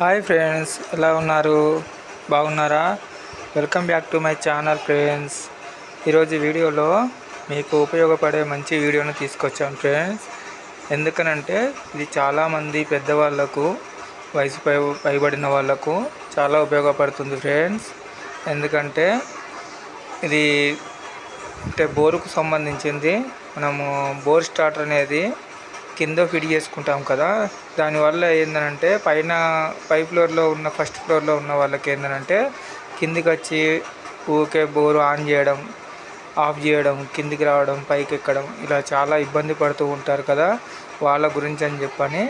Hi friends ఎలా ఉన్నారు? బాగున్నారా? Welcome back to my channel friends. ఈరోజు వీడియోలో మీకు ఉపయోగపడే మంచి వీడియోను తీసుకొచ్చాను ఫ్రెండ్స్. ఎందుకనంటే ఇది చాలామంది పెద్దవాళ్ళకు వయసు పై పైబడిన వాళ్ళకు చాలా ఉపయోగపడుతుంది ఫ్రెండ్స్. ఎందుకంటే ఇది అంటే బోరుకు సంబంధించింది. మనము బోర్ స్టార్టర్ అనేది కింద ఫిట్ చేసుకుంటాం కదా దానివల్ల ఏంటంటే పైన పై ఫ్లోర్లో ఉన్న ఫస్ట్ ఫ్లోర్లో ఉన్న వాళ్ళకి ఏంటంటే కిందికి వచ్చి ఊకే బోరు ఆన్ చేయడం ఆఫ్ చేయడం కిందికి రావడం పైకి ఎక్కడం ఇలా చాలా ఇబ్బంది పడుతూ ఉంటారు కదా వాళ్ళ గురించి అని చెప్పని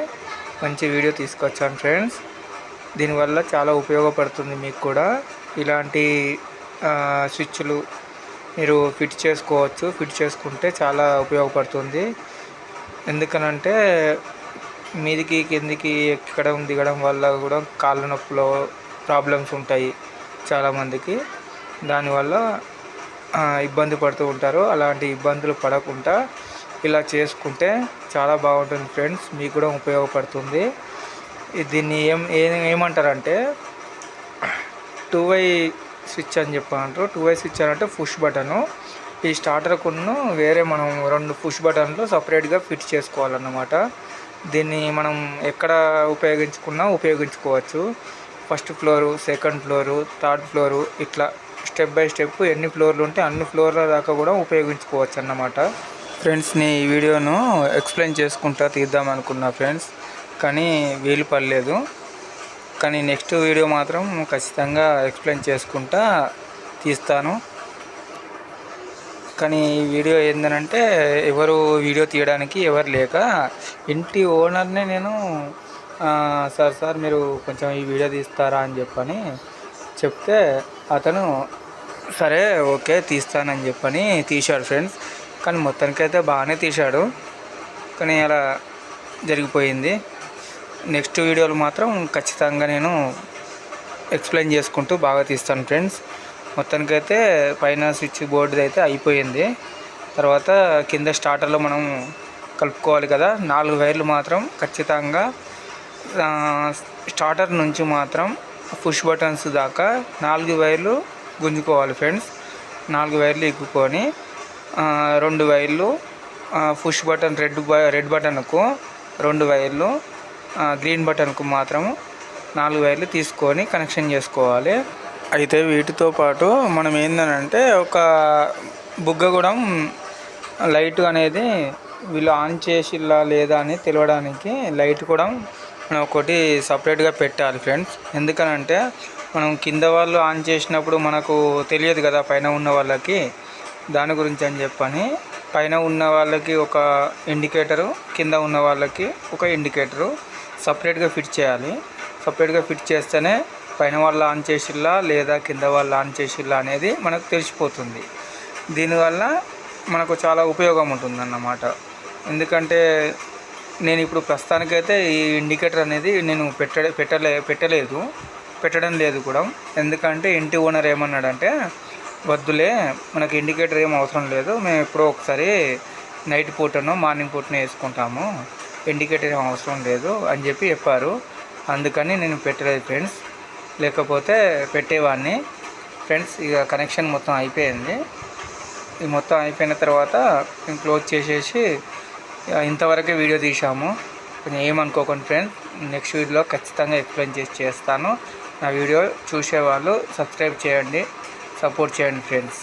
మంచి వీడియో తీసుకొచ్చాను ఫ్రెండ్స్. దీనివల్ల చాలా ఉపయోగపడుతుంది మీకు కూడా. ఇలాంటి స్విచ్లు మీరు ఫిట్ చేసుకోవచ్చు. ఫిట్ చేసుకుంటే చాలా ఉపయోగపడుతుంది. ఎందుకనంటే మీదికి కిందికి ఎక్కడం దిగడం వల్ల కూడా కాళ్ళ నొప్పిలో ప్రాబ్లమ్స్ ఉంటాయి చాలామందికి. దానివల్ల ఇబ్బంది పడుతూ ఉంటారు. అలాంటి ఇబ్బందులు పడకుండా ఇలా చేసుకుంటే చాలా బాగుంటుంది ఫ్రెండ్స్. మీకు కూడా ఉపయోగపడుతుంది. దీన్ని ఏం ఏం- ఏమంటారంటే టూ వై స్విచ్ అని చెప్పారంటారు. టూ వై స్విచ్ అని అంటే పుష్ బటను. ఈ స్టార్టర్కును వేరే మనం రెండు పుష్ బటన్లు సపరేట్గా ఫిట్ చేసుకోవాలన్నమాట. దీన్ని మనం ఎక్కడ ఉపయోగించుకున్నా ఉపయోగించుకోవచ్చు. First floor second floor third floor ఇట్లా స్టెప్ బై స్టెప్ ఎన్ని ఫ్లోర్లు ఉంటే అన్ని ఫ్లోర్ల దాకా కూడా ఉపయోగించుకోవచ్చు అన్నమాట. ఫ్రెండ్స్ని ఈ వీడియోను ఎక్స్ప్లెయిన్ చేసుకుంటా తీద్దాం అనుకున్నా ఫ్రెండ్స్ కానీ వీలు పడలేదు. కానీ నెక్స్ట్ వీడియో మాత్రం ఖచ్చితంగా ఎక్స్ప్లెయిన్ చేసుకుంటా తీస్తాను. కానీ ఈ వీడియో ఏంటంటే ఎవరు వీడియో తీయడానికి ఎవరు లేక ఇంటి ఓనర్నే నేను సార్ సార్ మీరు కొంచెం ఈ వీడియో తీస్తారా? అని చెప్పని చెప్తే అతను సరే ఓకే తీస్తానని చెప్పని తీశాడు ఫ్రెండ్స్. కానీ మొత్తానికైతే బాగానే తీశాడు. కానీ అలా జరిగిపోయింది. నెక్స్ట్ వీడియోలు మాత్రం ఖచ్చితంగా నేను ఎక్స్ప్లెయిన్ చేసుకుంటూ బాగా తీస్తాను ఫ్రెండ్స్. మొత్తానికైతే పైన స్విచ్ బోర్డు అయితే అయిపోయింది. తర్వాత కింద స్టార్టర్లో మనం కలుపుకోవాలి కదా. నాలుగు వైర్లు మాత్రం ఖచ్చితంగా స్టార్టర్ నుంచి మాత్రం పుష్ బటన్స్ దాకా నాలుగు వైర్లు గుంజుకోవాలి ఫ్రెండ్స్. నాలుగు వైర్లు ఎక్కుకొని రెండు వైర్లు పుష్ బటన్ రెడ్ బ రెడ్ బటన్కు రెండు వైర్లు గ్రీన్ బటన్కు మాత్రం నాలుగు వైర్లు తీసుకొని కనెక్షన్ చేసుకోవాలి. అయితే వీటితో పాటు మనం ఏంటంటే ఒక బుగ్గ కూడా లైట్ అనేది వీళ్ళు ఆన్ చేసిల్లా లేదా అని తెలియడానికి లైట్ కూడా మనం ఒకటి సపరేట్గా పెట్టాలి ఫ్రెండ్స్. ఎందుకనంటే మనం కింద వాళ్ళు ఆన్ చేసినప్పుడు మనకు తెలియదు కదా పైన ఉన్న వాళ్ళకి. దాని గురించి అని చెప్పని పైన ఉన్న వాళ్ళకి ఒక ఇండికేటరు కింద ఉన్న వాళ్ళకి ఒక ఇండికేటరు సపరేట్గా ఫిట్ చేయాలి. సపరేట్గా ఫిట్ చేస్తేనే పైన వాళ్ళు ఆన్ చేసిల్లా లేదా కింద వాళ్ళు ఆన్ చేసిల్లా అనేది మనకు తెలిసిపోతుంది. దీనివల్ల మనకు చాలా ఉపయోగం ఉంటుందన్నమాట. ఎందుకంటే నేను ఇప్పుడు ప్రస్తుతానికైతే ఈ ఇండికేటర్ అనేది నేను పెట్ట పెట్టలే పెట్టలేదు. పెట్టడం లేదు కూడా. ఎందుకంటే ఇంటి ఓనర్ ఏమన్నాడంటే వద్దులే మనకి ఇండికేటర్ ఏం అవసరం లేదు. మేము ఎప్పుడో ఒకసారి నైట్ పూటనో మార్నింగ్ పూటనో వేసుకుంటాము. ఇండికేటర్ ఏం అవసరం లేదు అని చెప్పి చెప్పారు. అందుకని నేను పెట్టలేదు ఫ్రెండ్స్ లేకపోతే పెట్టేవాడిని. ఫ్రెండ్స్ ఇక కనెక్షన్ మొత్తం అయిపోయింది. ఇది మొత్తం అయిపోయిన తర్వాత మేము క్లోజ్ చేసేసి ఇంతవరకే వీడియో తీసాము కొంచెం ఏమనుకోకండి ఫ్రెండ్స్ నెక్స్ట్ వీడియోలో ఖచ్చితంగా ఎక్స్ప్లెయిన్ చేసి చేస్తాను. నా వీడియో చూసేవాళ్ళు సబ్స్క్రైబ్ చేయండి సపోర్ట్ చేయండి ఫ్రెండ్స్.